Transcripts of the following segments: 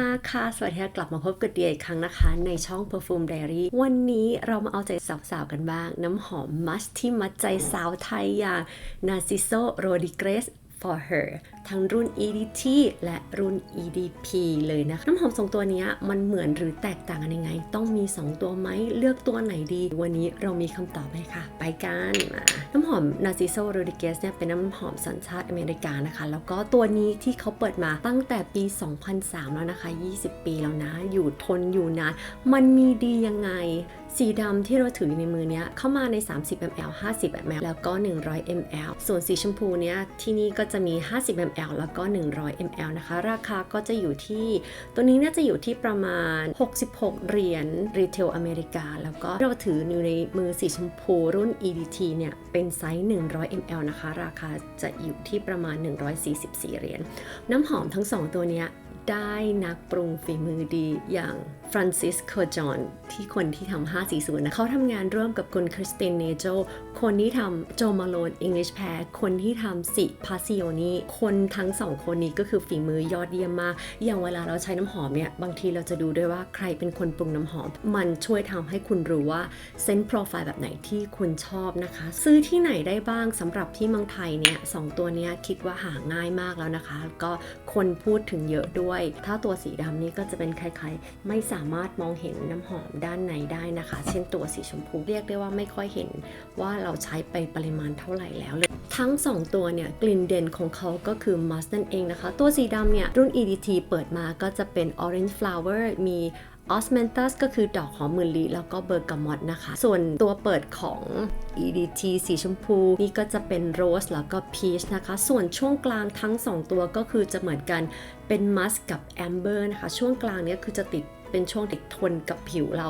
มาค่ะสวัสดีค่ะกลับมาพบกับเดียอีกครั้งนะคะ ในช่อง Perfume Diary วันนี้เรามาเอาใจสาวๆกันบ้าง น้ำหอมมัชที่มัดใจสาวไทยอย่าง Narciso Rodriguez for her ทั้งรุ่น EDT และรุ่น EDP เลยนะคะน้ำหอมสองตัวนี้มันเหมือนหรือแตกต่างกันยังไง ต้องมี 2 ตัวไหมเลือกตัวไหนดี วันนี้เรามีคำตอบให้ค่ะ ไปกันน้ำหอม Narciso Rodriguez เนี่ยเป็นน้ำหอมสัญชาติอเมริกานะคะ แล้วก็ตัวนี้ที่เขาเปิดมาตั้งแต่ปี 2003 แล้วนะคะ 20 ปีแล้วนะ อยู่ทนอยู่นาน มันมีดียังไง สีดำที่เราถืออยู่ในมือเนี้ยเข้ามาใน 30 ml 50 ml แล้วก็ 100 ml ส่วนสีชมพูเนี้ยที่นี่ก็จะมี 50 ml แล้วก็ 100 ml นะคะ ราคาก็จะอยู่ที่ ตัวนี้น่าจะอยู่ที่ประมาณ 66 เหรียญรีเทลอเมริกา แล้วก็เราถืออยู่ในมือสีชมพูรุ่น EDT เนี่ยเป็นไซส์ 100 ml นะคะ ราคาจะอยู่ที่ประมาณ 144 เหรียญน้ำหอมทั้งสองตัวเนี้ย ได้นักปรุงฝีมือดีอย่างฟรานซิสโคจอนที่คนที่ทำ540นะเขาทำงานร่วมกับคุณคริสตินเนโจคนที่ทำโจมาโลนอังกฤษแพรคนที่ทำสิพาซิโอนีคนทั้งสองคนนี้ก็คือฝีมือยอดเยี่ยมมาก อย่างเวลาเราใช้น้ำหอมเนี่ย บางทีเราจะดูด้วยว่าใครเป็นคนปรุงน้ำหอม มันช่วยทำให้คุณรู้ว่าเซนต์โปรไฟล์แบบไหนที่คุณชอบนะคะ ซื้อที่ไหนได้บ้างสำหรับที่เมืองไทยเนี่ยสองตัวเนี้ยคิดว่าหาง่ายมากแล้วนะคะ ก็คนพูดถึงเยอะด้วยถ้าตัวสีดำนี่ก็จะเป็นคล้ายๆ ไม่สามารถมองเห็นน้ำหอมด้านในได้นะคะ เช่นตัวสีชมพูเรียกได้ว่าไม่ค่อยเห็นว่าเราใช้ไปปริมาณเท่าไหร่แล้วเลยทั้ง 2 ตัวเนี่ย กลิ่นเด่นของเขาก็คือมัสนั่นเองนะคะ ตัวสีดำเนี่ย รุ่น EDT เปิดมาก็จะเป็น Orange Flower มี ออสเมนตัสก็คือดอกหอมมือลีแล้วก็เบอร์กามอตนะคะ ส่วนตัวเปิดของ EDT สีชมพู นี่ก็จะเป็นโรสแล้วก็พีชนะคะ ส่วนช่วงกลางทั้ง 2 ตัวก็คือจะเหมือนกันเป็นมัสกับแอมเบอร์นะคะ ช่วงกลางเนี้ยคือจะติด เป็นช่วงติดทนกับผิวเรา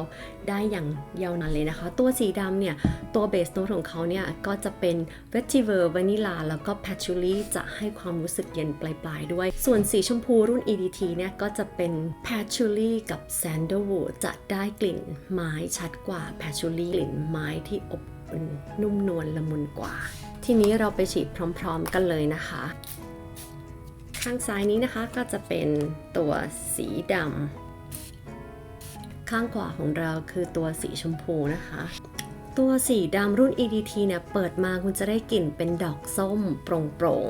ได้อย่างยาวนานเลยนะคะ ตัวสีดำเนี่ย ตัวเบสโน้ตของเขาเนี่ย ก็จะเป็น vetiver vanilla แล้วก็ patchouli จะให้ความรู้สึกเย็นปลายๆด้วย ส่วนสีชมพูรุ่น EDT เนี่ย ก็จะเป็น patchouli กับ sandalwood จะได้กลิ่นไม้ชัดกว่า patchouli กลิ่นไม้ที่อบอุ่นนุ่มนวลละมุนกว่า ทีนี้เราไปฉีดพร้อม ๆ กันเลยนะคะข้างซ้ายนี้นะคะก็จะเป็นตัวสีดำ ข้างขวาของเราคือตัวสีชมพูนะคะ ตัวสีดำรุ่น EDT เนี่ยเปิดมาคุณจะได้กลิ่นเป็นดอกส้มโปร่ง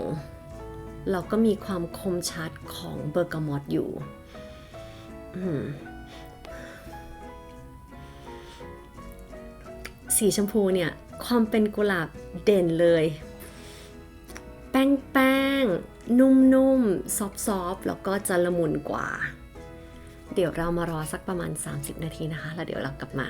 ๆแล้วก็มีความคมชัดของเบอร์กามอตอยู่สีชมพูเนี่ย ความเป็นกุหลาบเด่นเลย แป้งแป้งๆนุ่มๆ ซอฟๆ แล้วก็จะละมุนกว่า เดี๋ยวเรามารอสักประมาณ 30 นาทีนะคะ แล้วเดี๋ยวเรากลับมา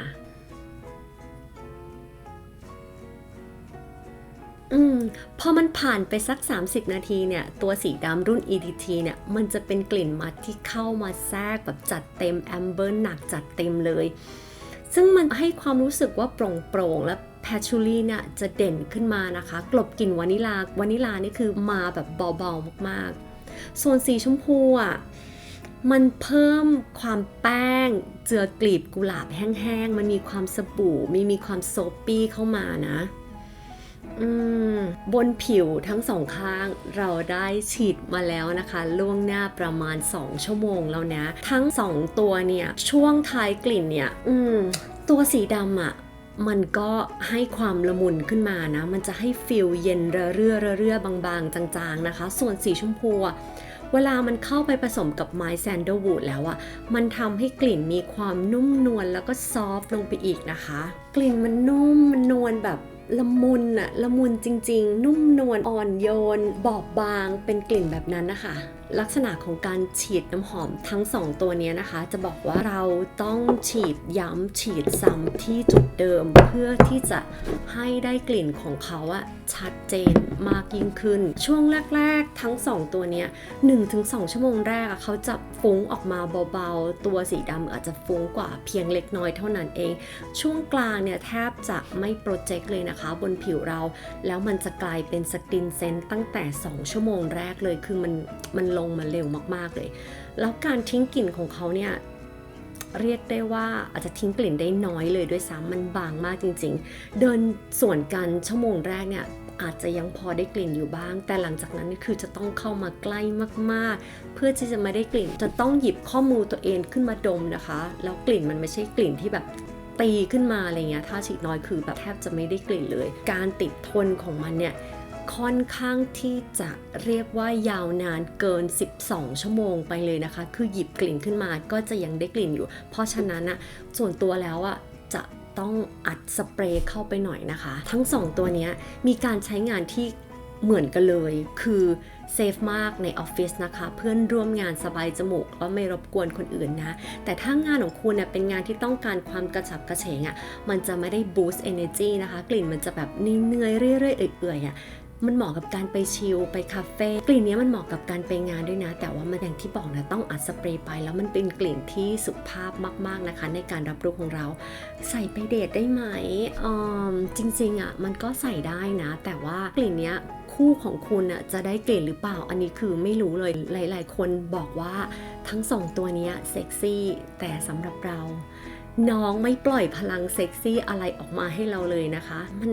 อืม พอมันผ่านไปสัก 30 นาทีเนี่ย ตัวสีดำรุ่น EDT เนี่ย มันจะเป็นกลิ่นมัดที่เข้ามาแทรกแบบจัดเต็มแอมเบอร์หนักจัดเต็มเลย ซึ่งมันให้ความรู้สึกว่าโปร่งๆและแพชชูรี่เนี่ยจะเด่นขึ้นมานะคะ กลบกลิ่นวานิลาวานิลานี่คือมาแบบเบาๆมากๆส่วนสีชมพูอะ มันเพิ่มความแป้งเจือกลีบกุหลาบแห้งๆ มันมีความสบู่มีมีความโซปี้เข้ามานะบนผิวทั้งสองข้างเราได้ฉีดมาแล้วนะคะ ล่วงหน้าประมาณ 2 ชั่วโมงแล้วนะ ทั้ง 2 ตัวเนี่ย ช่วงท้ายกลิ่นเนี่ยอืตัวสีดำอะ่ะมันก็ให้ความละมุนขึ้นมานะ มันจะให้ฟิลเย็นระเรื่อระเรื่อบางๆ จางๆนะคะ ส่วนสีชมพูอะ เวลามันเข้าไปผสมกับไม้แซนเดลวูดแล้วอะมันทำให้กลิ่นมีความนุ่มนวลแล้วก็ซอฟต์ลงไปอีกนะคะ กลิ่นมันนุ่มมันนวลแบบละมุนอะละมุนจริง ๆ นุ่มนวลอ่อนโยน บอบบางเป็นกลิ่นแบบนั้นนะคะ ลักษณะของการฉีดน้ำหอมทั้ง 2 ตัวนี้นะคะ จะบอกว่าเราต้องฉีดย้ำฉีดซ้ำที่จุดเดิม เพื่อที่จะให้ได้กลิ่นของเขาอะชัดเจนมากยิ่งขึ้น ช่วงแรก ๆ ทั้ง 2 ตัวเนี้ย1-2 ชั่วโมงแรกเขาจะ ฟุ้งออกมาเบาๆ ตัวสีดำอาจจะฟุ้งกว่าเพียงเล็กน้อยเท่านั้นเอง ช่วงกลางเนี่ยแทบจะไม่โปรเจกต์เลยนะคะ บนผิวเรา แล้วมันจะกลายเป็นสกินเซนต์ตั้งแต่ 2 ชั่วโมงแรกเลยคือมันมันลงมาเร็วมากๆเลย แล้วการทิ้งกลิ่นของเขาเนี่ยเรียกได้ว่าอาจจะทิ้งกลิ่นได้น้อยเลยด้วยซ้ำมันบางมากจริง ๆ เดินส่วนกันชั่วโมงแรกเนี่ย อาจจะยังพอได้กลิ่นอยู่บ้าง แต่หลังจากนั้นคือจะต้องเข้ามาใกล้มากๆ เพื่อที่จะมาได้กลิ่น จะต้องหยิบข้อมูลตัวเองขึ้นมาดมนะคะ แล้วกลิ่นมันไม่ใช่กลิ่นที่แบบตีขึ้นมาอะไรเงี้ย ถ้าฉีดน้อยคือแบบแทบจะไม่ได้กลิ่นเลย การติดทนของมันเนี่ยค่อนข้างที่จะเรียกว่ายาวนานเกิน 12 ชั่วโมงไปเลยนะคะ คือหยิบกลิ่นขึ้นมาก็จะยังได้กลิ่นอยู่ เพราะฉะนั้นอะส่วนตัวแล้วอะจะ ต้องอัดสเปรย์เข้าไปหน่อยนะคะ ทั้ง 2 ตัวนี้มีการใช้งานที่เหมือนกันเลย คือเซฟมากในออฟฟิศนะคะ เพื่อนร่วมงานสบายจมูกแล้วไม่รบกวนคนอื่นนะ แต่ถ้างานของคุณเนี่ยเป็นงานที่ต้องการความกระฉับกระเฉงอะ่ะ มันจะไม่ได้บูสต์เอเนจีนะคะ กลิ่นมันจะแบบเหนื่อยๆเรื่อยๆเอื่อยๆอะ มันเหมาะกับการไปชิลไปคาเฟ่กลิ่นนี้มันเหมาะกับการไปงานด้วยนะ แต่ว่ามันอย่างที่บอกนะต้องอัดสเปรย์ไป แล้วมันเป็นกลิ่นที่สุภาพมาก ๆนะคะ ในการรับรู้ของเรา ใส่ไปเดทได้ไหมอืมจริงๆอะมันก็ใส่ได้นะ แต่ว่ากลิ่นนี้คู่ของคุณอะจะได้กลิ่นหรือเปล่า อันนี้คือไม่รู้เลยหลาย ๆ คนบอกว่าทั้งสองตัวนี้เซ็กซี่แต่สำหรับเรา น้องไม่ปล่อยพลังเซ็กซี่อะไรออกมาให้เราเลยนะคะ มัน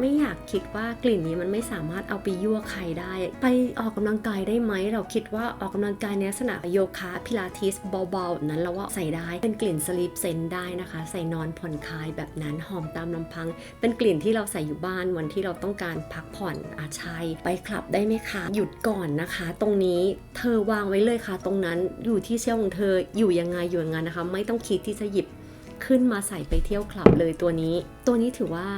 ไม่อยากคิดว่ากลิ่นนี้มันไม่สามารถเอาไปยั่วใครได้ ไปออกกำลังกายได้ไหม เราคิดว่าออกกำลังกายในลักษณะโยคะพิลาทิสเบาๆนั้นเราว่าใส่ได้เป็นกลิ่นสลิปเซนได้นะคะ ใส่นอนผ่อนคลายแบบนั้นหอมตามลำพัง เป็นกลิ่นที่เราใส่อยู่บ้านวันที่เราต้องการพักผ่อนอาชัยไปคลับได้ไหมคะ หยุดก่อนนะคะ ตรงนี้เธอวางไว้เลยค่ะ ตรงนั้นอยู่ที่เชี่ยวของเธออยู่ยังไงอยู่ยังไงนะคะ ไม่ต้องคิดที่จะหยิบขึ้นมาใส่ไปเที่ยวคลับเลยตัวนี้ ตัวนี้ถือว่า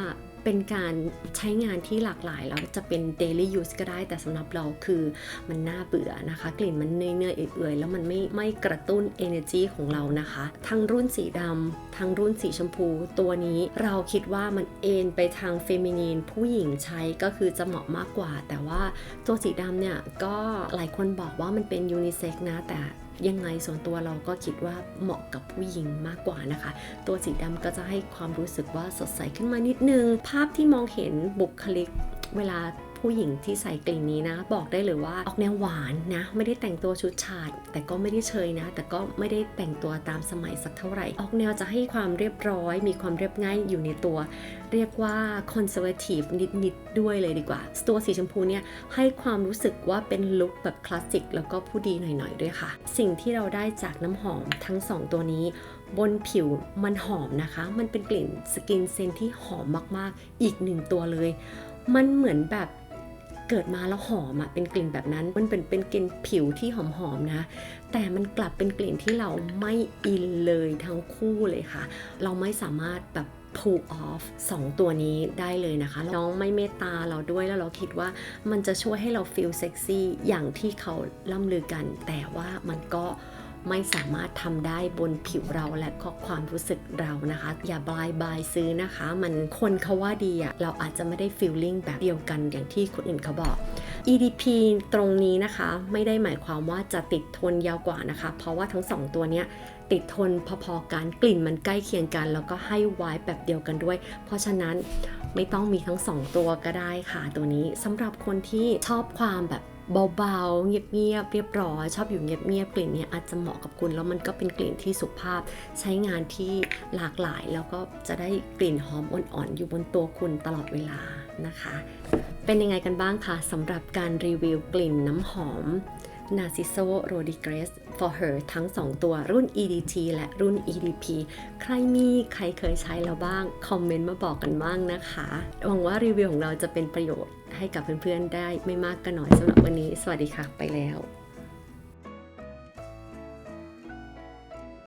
เป็นการใช้งานที่หลากหลายแล้วจะเป็น daily use ก็ได้แต่สำหรับเราคือมันน่าเบื่อนะคะ กลิ่นมันเนื่อยๆเอื่อยๆแล้วมันไม่ไม่กระตุ้น energy ของเรานะคะ ทั้งรุ่นสีดำทั้งรุ่นสีชมพูตัวนี้เราคิดว่ามันเอนไปทางเฟมินีนผู้หญิงใช้ก็คือจะเหมาะมากกว่า แต่ว่าตัวสีดำเนี่ยก็หลายคนบอกว่ามันเป็นยูนิเซ็กนะแต่ ยังไงส่วนตัวเราก็คิดว่าเหมาะกับผู้หญิงมากกว่านะคะ ตัวสีดำก็จะให้ความรู้สึกว่าสดใสขึ้นมานิดนึง ภาพที่มองเห็นบุคลิกเวลา ผู้หญิงที่ใส่กลิ่นนี้นะ บอกได้เลยว่าออกแนวหวานนะ ไม่ได้แต่งตัวชุดฉาด แต่ก็ไม่ได้เชยนะ แต่ก็ไม่ได้แต่งตัวตามสมัยสักเท่าไหร่ ออกแนวจะให้ความเรียบร้อย มีความเรียบง่ายอยู่ในตัว เรียกว่าคอนเซอร์เวทีฟนิดๆด้วยเลยดีกว่า ตัวสีชมพูเนี่ยให้ความรู้สึกว่าเป็นลุคแบบคลาสสิกแล้วก็ผู้ดีหน่อยๆด้วยค่ะ สิ่งที่เราได้จากน้ำหอมทั้ง 2 ตัวนี้บนผิวมันหอมนะคะ มันเป็นกลิ่นสกินเซนที่หอมมากๆ อีกหนึ่งตัวเลย มันเหมือนแบบ เกิดมาแล้วหอมอะเป็นกลิ่นแบบนั้น มันเป็นเป็นกลิ่นผิวที่หอมๆนะ แต่มันกลับเป็นกลิ่นที่เราไม่อินเลยทั้งคู่เลยค่ะ เราไม่สามารถแบบ pull off 2 ตัวนี้ได้เลยนะคะ น้องไม่เมตตาเราด้วยแล้วเราคิดว่ามันจะช่วยให้เรา feel sexy อย่างที่เขาล่ำลือกัน แต่ว่ามันก็ ไม่สามารถทำได้บนผิวเราและก็ความรู้สึกเรานะคะ อย่าบายบายซื้อนะคะ มันคนเขาว่าดีอะเราอาจจะไม่ได้ feeling แบบเดียวกันอย่างที่คนอื่นเขาบอก EDP ตรงนี้นะคะไม่ได้หมายความว่าจะติดทนยาวกว่านะคะ เพราะว่าทั้งสองตัวเนี้ยติดทนพอๆกันกลิ่นมันใกล้เคียงกัน แล้วก็ให้ไวายแบบเดียวกันด้วย เพราะฉะนั้นไม่ต้องมีทั้งสองตัวก็ได้ค่ะตัวนี้สำหรับคนที่ชอบความแบบ เบาๆ เงียบๆ เรียบร้อยชอบอยู่เงียบๆ กลิ่นนี้อาจจะเหมาะกับคุณ แล้วมันก็เป็นกลิ่นที่สุภาพใช้งานที่หลากหลาย แล้วก็จะได้กลิ่นหอมอ่อนๆ อยู่บนตัวคุณตลอดเวลานะคะ เป็นยังไงกันบ้างคะสำหรับการรีวิวกลิ่นน้ำหอม Narciso Rodriguez for her ทั้ง 2 ตัวรุ่น EDT และรุ่น EDP ใครมีใครเคยใช้แล้วบ้าง คอมเมนต์มาบอกกันบ้างนะคะ หวังว่ารีวิวของเราจะเป็นประโยชน์ให้กับเพื่อนๆได้ไม่มากก็น้อยสำหรับวันนี้ สวัสดีค่ะ ไปแล้ว